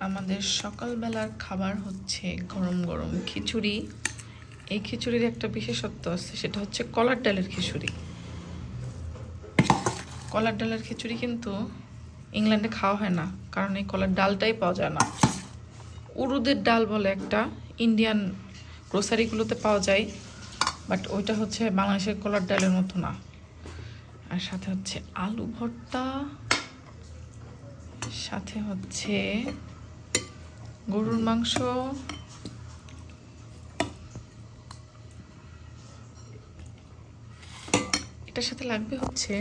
আমাদের সকালবেলার খাবার হচ্ছে গরম গরম খিচুড়ি। এই খিচুড়ির একটা বিশেষত্ব আছে, সেটা হচ্ছে কলার ডালের খিচুড়ি। কলার ডালের খিচুড়ি কিন্তু ইংল্যান্ডে খাওয়া হয় না, কারণ এই কলার ডালটাই পাওয়া যায় না। উরুদের ডাল বলে একটা, ইন্ডিয়ান গ্রোসারিগুলোতে পাওয়া যায়, বাট ওইটা হচ্ছে বাংলাদেশের কলার ডালের মতো না। আর সাথে হচ্ছে আলু ভর্তা, সাথে হচ্ছে গরুর মাংস। এটার সাথে লাগবে হচ্ছে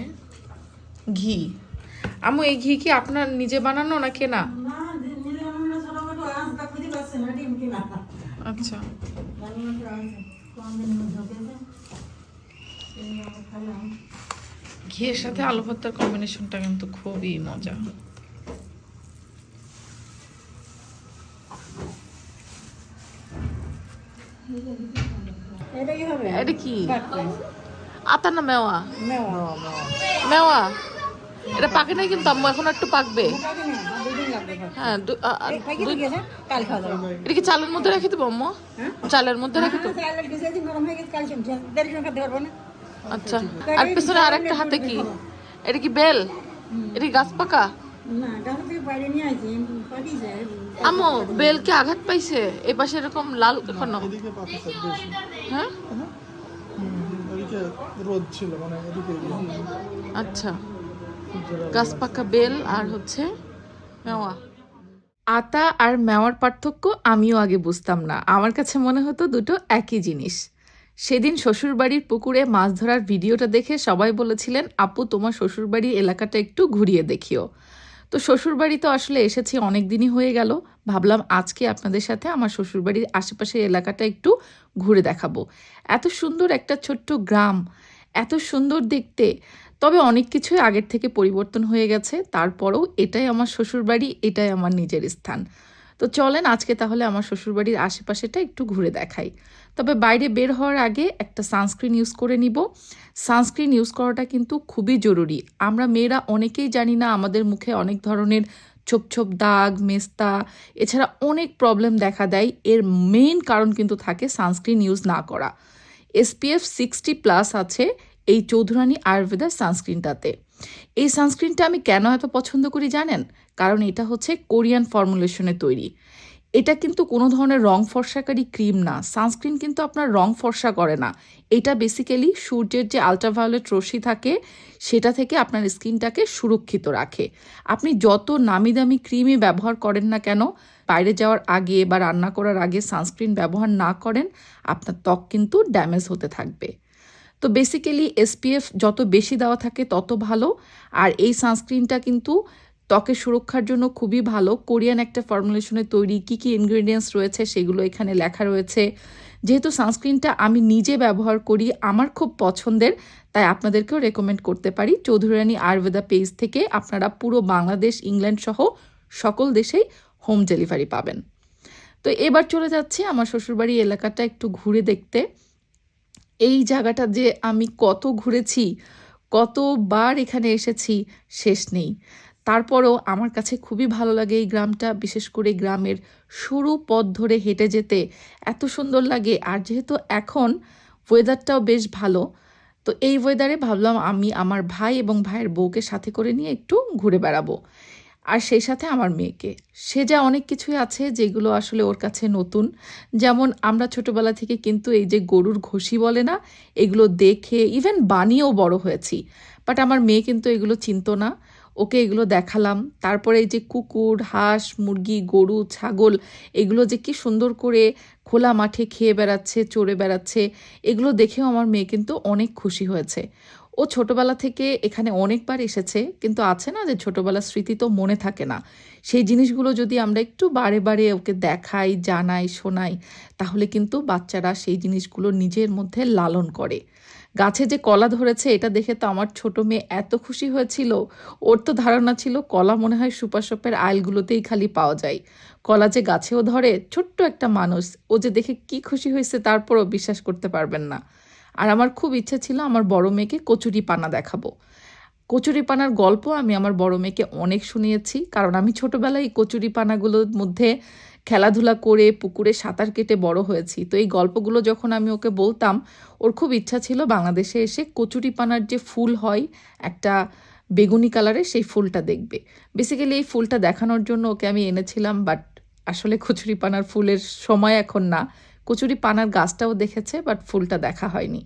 ঘি। আমু এই ঘি কি আপনার নিজে বানানো না? কেনা আচ্ছা। ঘিয়ের সাথে আলু ভর্তার কম্বিনেশনটা কিন্তু খুবই মজা। এটা কি হবে? এটা কি? কাটতে আতা না মেওয়া? মেওয়া। মেওয়া এটা পাকে নাই কিন্তু আম্মু এখন একটু পাকবে। হ্যাঁ এটা কি চালের মধ্যে রেখে দেবো আম্মু? হ্যাঁ? চালের মধ্যে রেখে দেবো? হয়ে আচ্ছা। আর পিছনে আর একটা হাতে কি? এটা কি বেল? এটা কি গাছ পাকা? না গাছ থেকে বাইরে নিয়ে আসি পাঠিয়েছে আম্মু বেল কি আঘাত পাইছে এ পাশে এরকম লাল হ্যাঁ? রোদ ছিল মানে আচ্ছা। গাছ পাকা বেল আর হচ্ছে মেওয়া। আতা আর মেওয়ার পার্থক্য আমিও আগে বুঝতাম না। আমার কাছে মনে হতো দুটো একই জিনিস। সেদিন শ্বশুরবাড়ির পুকুরে মাছ ধরার ভিডিওটা দেখে সবাই বলেছিলেন আপু তোমার শ্বশুরবাড়ির এলাকাটা একটু ঘুরিয়ে দেখিও। তো শ্বশুরবাড়ি তো আসলে এসেছি অনেক দিনই হয়ে গেল। ভাবলাম আজকে আপনাদের সাথে আমার শ্বশুরবাড়ির আশেপাশের এলাকাটা একটু ঘুরে দেখাবো। এত সুন্দর একটা ছোট্ট গ্রাম, এত সুন্দর দেখতে। তবে অনেক কিছুই আগের থেকে পরিবর্তন হয়ে গেছে, তারপরেও এটাই আমার শ্বশুরবাড়ি, এটাই আমার নিজের স্থান। তো চলেন আজকে তাহলে আমার শ্বশুরবাড়ির আশেপাশেটা একটু ঘুরে দেখাই। তবে বাইরে বের হওয়ার আগে একটা সানস্ক্রিন ইউজ করে নিব। সানস্ক্রিন ইউজ করাটা কিন্তু খুবই জরুরি। আমরা মেয়েরা অনেকেই জানি না আমাদের মুখে অনেক ধরনের ছোপ ছোপ দাগ, মেস্তা, এছাড়া অনেক প্রবলেম দেখা দেয়। এর মেইন কারণ কিন্তু থাকে সানস্ক্রিন ইউজ না করা। এসপিএফ সিক্সটি প্লাস আছে এই চৌধুরানী আয়ুর্বেদার সানস্ক্রিনটাতে। এই সানস্ক্রিনটা আমি কেন এত পছন্দ করি জানেন? কারণ এটা হচ্ছে কোরিয়ান ফর্মুলেশনে তৈরি। এটা কিন্তু কোনো ধরনের রং ফর্সাকারী ক্রিম না। সানস্ক্রিন কিন্তু আপনার রং ফর্সা করে না। এটা বেসিক্যালি সূর্যের যে আলট্রাভায়োলেট রশ্মি থাকে, সেটা থেকে আপনার স্কিনটাকে সুরক্ষিত রাখে। আপনি যত নামি দামি ক্রিমই ব্যবহার করেন না কেন, বাইরে যাওয়ার আগে বা রান্না করার আগে সানস্ক্রিন ব্যবহার না করেন, আপনার ত্বক কিন্তু ড্যামেজ হতে থাকবে। তো বেসিক্যালি এসপিএফ যত বেশি দেওয়া থাকে তত ভালো। আর এই সানস্ক্রিনটা কিন্তু ত্বকের সুরক্ষার জন্য খুবই ভালো। কোরিয়ান একটা ফর্মুলেশনে তৈরি কী কী ইনগ্রেডিয়েন্টস রয়েছে সেগুলো এখানে লেখা রয়েছে। যেহেতু সানস্ক্রিনটা আমি নিজে ব্যবহার করি, আমার খুব পছন্দের, তাই আপনাদেরকেও রেকমেন্ড করতে পারি। চৌধুরানী আয়ুর্বেদা পেজ থেকে আপনারা পুরো বাংলাদেশ ইংল্যান্ড সহ সকল দেশেই হোম ডেলিভারি পাবেন। তো এবার চলে যাচ্ছি আমার শ্বশুরবাড়ি এলাকাটা একটু ঘুরে দেখতে। এই জায়গাটা যে আমি কত ঘুরেছি, কতবার এখানে এসেছি, শেষ নেই। তারপরও আমার কাছে খুবই ভালো লাগে এই গ্রামটা, বিশেষ করে গ্রামের সরু পথ ধরে হেঁটে যেতে। এত সুন্দর লাগে আর যেহেতু এখন ওয়েদারটাও বেশ ভালো, তো এই ওয়েদারে ভাবলাম আমি আমার ভাই এবং ভাইয়ের বউকে সাথে করে নিয়ে একটু ঘুরে বেড়াবো। আর সেই সাথে আমার মেয়েকে। সে যা অনেক কিছুই আছে যেগুলো আসলে ওর কাছে নতুন। যেমন আমরা ছোটবেলা থেকে কিন্তু এই যে গরুর ঘষি বলে না, এগুলো দেখে ইভেন বানিয়েও বড় হয়েছি। বাট আমার মেয়ে কিন্তু এগুলো চিনতো না। ওকে এগুলো দেখালাম। তারপরে এই যে কুকুর, হাঁস, মুরগি, গরু, ছাগল, এগুলো যে কি সুন্দর করে খোলা মাঠে খেয়ে বেড়াচ্ছে, চড়ে বেড়াচ্ছে, এগুলো দেখেও আমার মেয়ে কিন্তু অনেক খুশি হয়েছে। ও ছোটবেলা থেকে এখানে অনেকবার এসেছে, কিন্তু আছে না যে ছোটবেলার স্মৃতি তো মনে থাকে না। সেই জিনিসগুলো যদি আমরা একটু বারে বারে ওকে দেখাই, জানাই, শোনাই, তাহলে কিন্তু বাচ্চারা সেই জিনিসগুলো নিজের মধ্যে লালন করে। গাছে যে কলা ধরেছে, এটা দেখে তো আমার ছোট মেয়ে এত খুশি হয়েছিল। ওর তো ধারণা ছিল কলা মনে হয় সুপার শপের আইলগুলোতেই খালি পাওয়া যায়। কলা যে গাছেও ধরে, ছোট্ট একটা মানুষ, ও যে দেখে কি খুশি হয়েছে তারপরও বিশ্বাস করতে পারবেন না। আর আমার খুব ইচ্ছা ছিল আমার বড় মেয়েকে কচুরি পানা দেখাবো। কচুরিপানার গল্প আমি আমার বড় মেয়েকে অনেক শুনিয়েছি, কারণ আমি ছোটোবেলায় এই কচুরিপানাগুলোর মধ্যে খেলাধুলা করে পুকুরে সাঁতার কেটে বড় হয়েছি। তো এই গল্পগুলো যখন আমি ওকে বলতাম, ওর খুব ইচ্ছা ছিল বাংলাদেশে এসে কচুরিপানার যে ফুল হয়, একটা বেগুনি কালারের সেই ফুলটা দেখবে। বেসিক্যালি এই ফুলটা দেখানোর জন্য ওকে আমি এনেছিলাম, বাট আসলে কচুরিপানার ফুলের সময় এখন না। কচুরিপানার গাছটাও দেখেছে বাট ফুলটা দেখা হয়নি।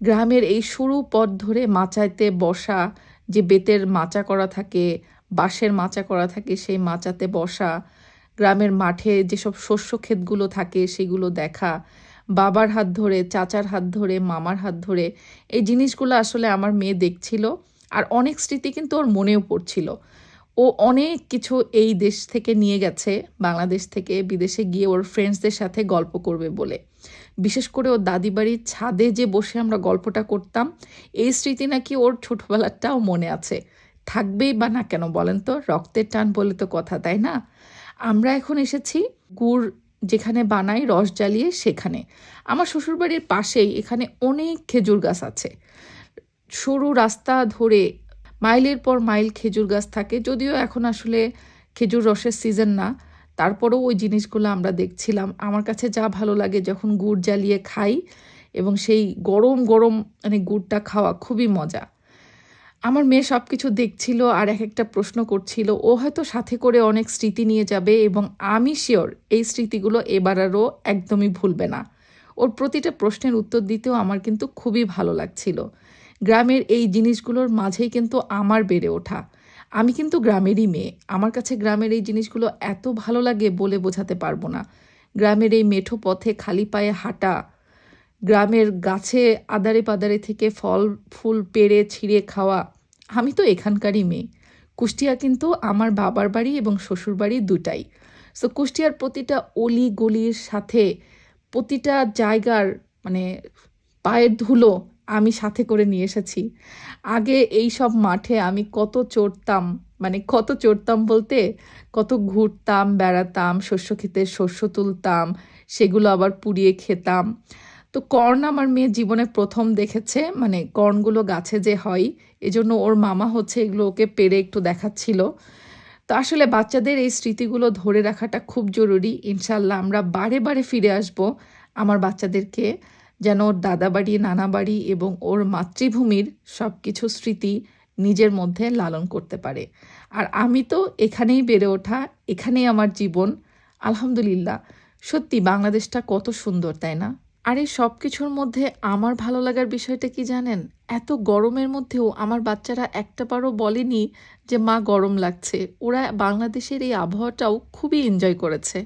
গ্রামের এই সরু পথ ধরে মাচাইতে বসা যে বেতের মাচা করা থাকে, বাঁশের মাচা করা থাকে, সেই মাচাতে বসা, গ্রামের মাঠে যেসব শস্য ক্ষেতগুলো থাকে, সেগুলো দেখা, বাবার হাত ধরে, চাচার হাত ধরে, মামার হাত ধরে, এই জিনিসগুলো আসলে আমার মেয়ে দেখছিল, আর অনেক স্মৃতি কিন্তু ওর মনেও পড়ছিল। ও অনেক কিছু এই দেশ থেকে নিয়ে গেছে, বাংলাদেশ থেকে বিদেশে গিয়ে ওর ফ্রেন্ডসদের সাথে গল্প করবে বলে। বিশেষ করে ওর দাদি বাড়ির ছাদে যে বসে আমরা গল্পটা করতাম, এই স্মৃতি নাকি ওর ছোটবেলাটাও মনে আছে। থাকবেই বা না কেন বলেন তো, রক্তের টান বলে তো কথা, তাই না? আমরা এখন এসেছি গুড় যেখানে বানাই, রস জ্বালিয়ে সেখানে। আমার শ্বশুরবাড়ির পাশেই এখানে অনেক খেজুর গাছ আছে। সরু রাস্তা ধরে মাইলের পর মাইল খেজুর গাছ থাকে, যদিও এখন আসলে খেজুর রসের সিজন না। তারপরেও ওই জিনিসগুলো আমরা দেখছিলাম। আমার কাছে যা ভালো লাগে, যখন গুড় জ্বালিয়ে খাই এবং সেই গরম গরম মানে গুড়টা খাওয়া খুবই মজা। আমার মেয়ে সব কিছু দেখছিল আর এক একটা প্রশ্ন করছিল। ও হয়তো সাথে করে অনেক স্মৃতি নিয়ে যাবে এবং আমি শিওর এই স্মৃতিগুলো এবার আরও একদমই ভুলবে না। ওর প্রতিটা প্রশ্নের উত্তর দিতেও আমার কিন্তু খুবই ভালো লাগছিল। গ্রামের এই জিনিসগুলোর মাঝেই কিন্তু আমার বেড়ে ওঠা। আমি কিন্তু গ্রামেরই মেয়ে। আমার কাছে গ্রামের এই জিনিসগুলো এত ভালো লাগে বলে বোঝাতে পারব না। গ্রামের এই মেঠো পথে খালি পায়ে হাঁটা, গ্রামের গাছে আদারে পাদারে থেকে ফল, ফুল পেড়ে ছিঁড়ে খাওয়া, আমি তো এখানকারই মেয়ে। কুষ্টিয়া কিন্তু আমার বাবার বাড়ি এবং শ্বশুর বাড়ি দুটাই। সো কুষ্টিয়ার প্রতিটা অলি গলির সাথে প্রতিটা জায়গার মানে পায়ের ধুলো আমি সাথে করে নিয়ে এসেছি। আগে এই সব মাঠে আমি কত চড়তাম মানে কত চড়তাম বলতে কত ঘুরতাম, বেড়াতাম, শস্য খেতে শস্য তুলতাম, সেগুলো আবার পুড়িয়ে খেতাম। তো কর্ন আমার মেয়ে জীবনে প্রথম দেখেছে মানে কর্নগুলো গাছে যে হয়, এজন্য ওর মামা হচ্ছে এগুলো ওকে পেরে একটু দেখাচ্ছিল। তো আসলে বাচ্চাদের এই স্মৃতিগুলো ধরে রাখাটা খুব জরুরি। ইনশাল্লাহ আমরা বারে বারে ফিরে আসব আমার বাচ্চাদেরকে। যেন ওর দাদা বাড়ি নানা বাড়ি এবং ওর মাতৃভূমির সব কিছু স্মৃতি নিজের মধ্যে লালন করতে পারে। আর আমি তো এখানেই বেড়ে ওঠা, এখানেই আমার জীবন। আলহামদুলিল্লাহ। সত্যি বাংলাদেশটা কত সুন্দর, তাই না? আর এই সব কিছুর মধ্যে আমার ভালো লাগার বিষয়টা কি জানেন? এত গরমের মধ্যেও আমার বাচ্চারা একটা বারও বলেনি যে, মা, গরম লাগছে। ওরা বাংলাদেশের এই আবহাওয়াটাও খুবই এনজয় করেছে।